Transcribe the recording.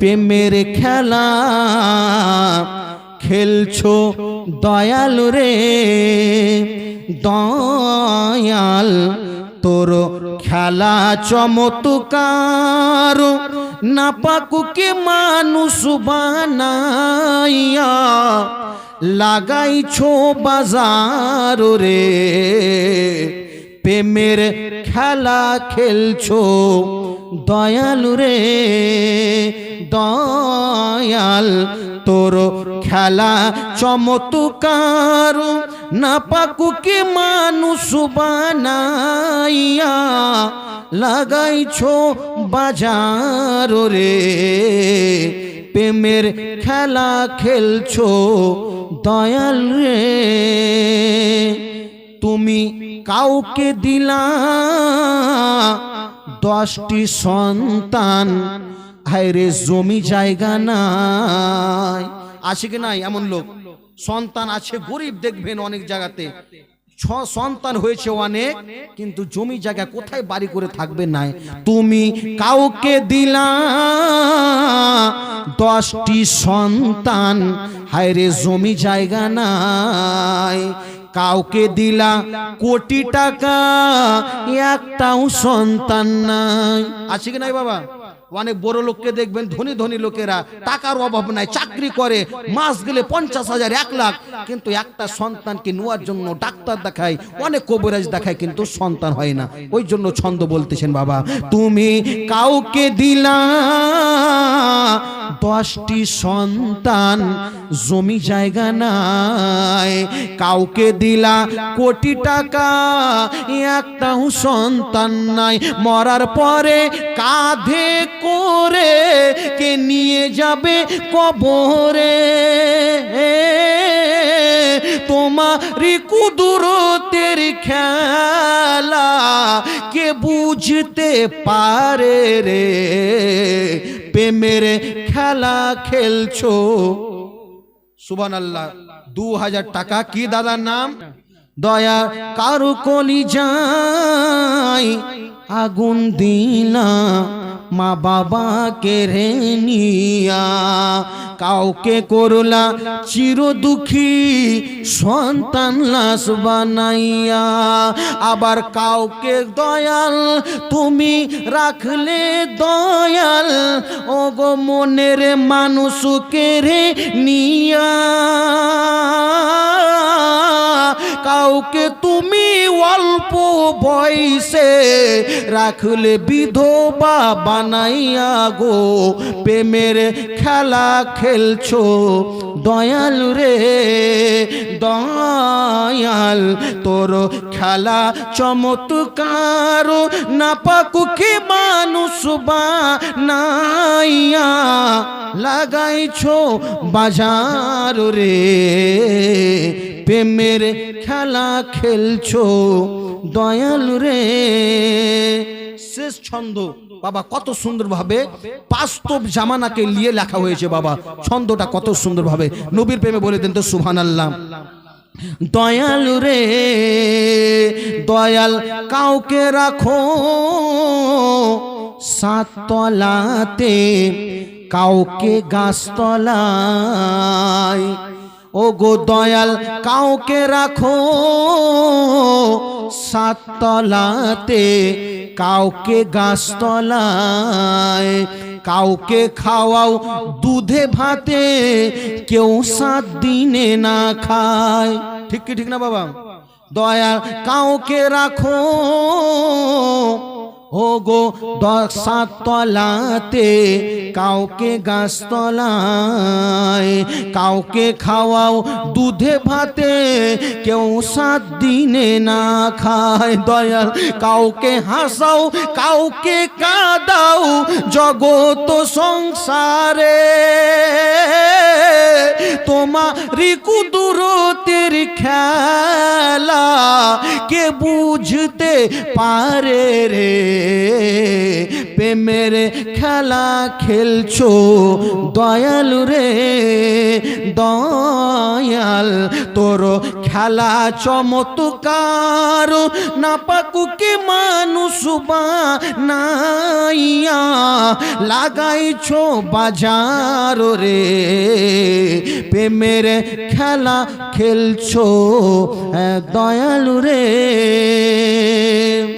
প্রেমের খেলা খেলছো দয়াল রে, দয়াল তোর খেলা চমৎকার। না পাকুকে মানুষ বানাইয়া লাগাইছো বাজার রে। প্রেমের খেলা খেলছো দয়াল রে। দয়াল তোর খেলা চমৎকার। না পাকুকে মানুষ বানাইয়া লাগাইছো বাজার রে। প্রেমের খেলা খেলছো দয়াল রে। তুমি কাউকে দিলা দশটি সন্তান হায়রে জমি জায়গা নাই। আছে কি নাই? এমন লোক। সন্তান আছে, গরিব দেখবেন অনেক জায়গাতে। ছ সন্তান হয়েছে অনেক, কিন্তু জমি জায়গা কোথায় বাড়ি করে থাকবে নাই। তুমি কাউকে দিলা দশটি সন্তান, হায়রে জমি জায়গা নাই। কাউকে দিলা কোটি টাকা, একটাও সন্তান নাই। আছে কি নাই বাবা? অনেক বড় লোককে দেখবেন, ধনী ধনী লোকেরা, টাকার অভাব নাই, চাকরি করে, মাস গেলে পঞ্চাশ হাজার, এক লাখ। কিন্তু একটা সন্তানকে নেওয়ার জন্য ডাক্তার দেখায়, অনেক কবিরাজ দেখায়, কিন্তু সন্তান হয় না। ওই জন্য ছন্দ বলতেছেন, বাবা, তুমি কাউকে দিলা দশটি সন্তান, জমি জায়গা নাই। কাউকে দিলা কোটি টাকা, একটাও সন্তান নাই। মরার পরে কাঁধে করে কে নিয়ে যাবে কবরে? তোমারি কুদরতের খেলা কে বুঝতে পারে রে? প্রেমের খেলা খেলছো। সুবান আল্লাহ দু হাজার টাকা কি দাদার নাম? দয়া কারু কলি যাই আগুন দিলা, মা বাবাকে রে নিয়া। কাউকে করলা চির দুঃখী, সন্তান লাশ বানাইয়া। আবার কাউকে দয়াল, তুমি রাখলে দয়াল ও গো মনের মানুষকে রে নিয়া। কাউকে তুমি অল্প বয়সে রাখলে বিধবা বানাইয়া গো। প্রেমের খেলা খেলছো, দয়াল রে, দয়াল। তোর খেলা চমৎকার না পাকুকে মানুষ বানাইয়া লাগাইছো বাজার রে। প্রেমের খেলা খেলছো, দয়াল রে। শেষ ছন্দ। বাবা, কত সুন্দরভাবে বাস্তব জামানাকে নিয়ে লেখা হয়েছে বাবা। ছন্দটা কত সুন্দরভাবে। নবীর প্রেমে বলে দেন তো সুহান আল্লাহ দয়াল রে, দয়াল কাউকে রাখো, সাততলাতে কাউকে গাছতলায়। ও গো দয়াল, কাউকে রাখো সাততলাতে, কাউকে গাছতলায়, কাউকে খাওয়াও দুধে ভাতে, কেউ সাত দিনে না খায়। ঠিক কি ঠিক না বাবা? দয়াল, কাউকে রাখো ও গো কাউকে গাছতলায়, কাউকে খাওয়াও দুধে ভাতে, কেউ সাত দিনে না খায় দয়াল, কাউকে হাসাও, কাউকে কাদাও জগত সংসারে। তোমারি কুদরতের খেলা কে বুঝতে পারে রে। প্রেমের খেলা খেলছো? দয়াল রে, দয়াল, তোর খেলা চমৎকার। না পাকুকে মানুষ নাইয়া লাগাইছো বাজার রে? প্রেমের খেলা খেলছো এ দয়ালু রে।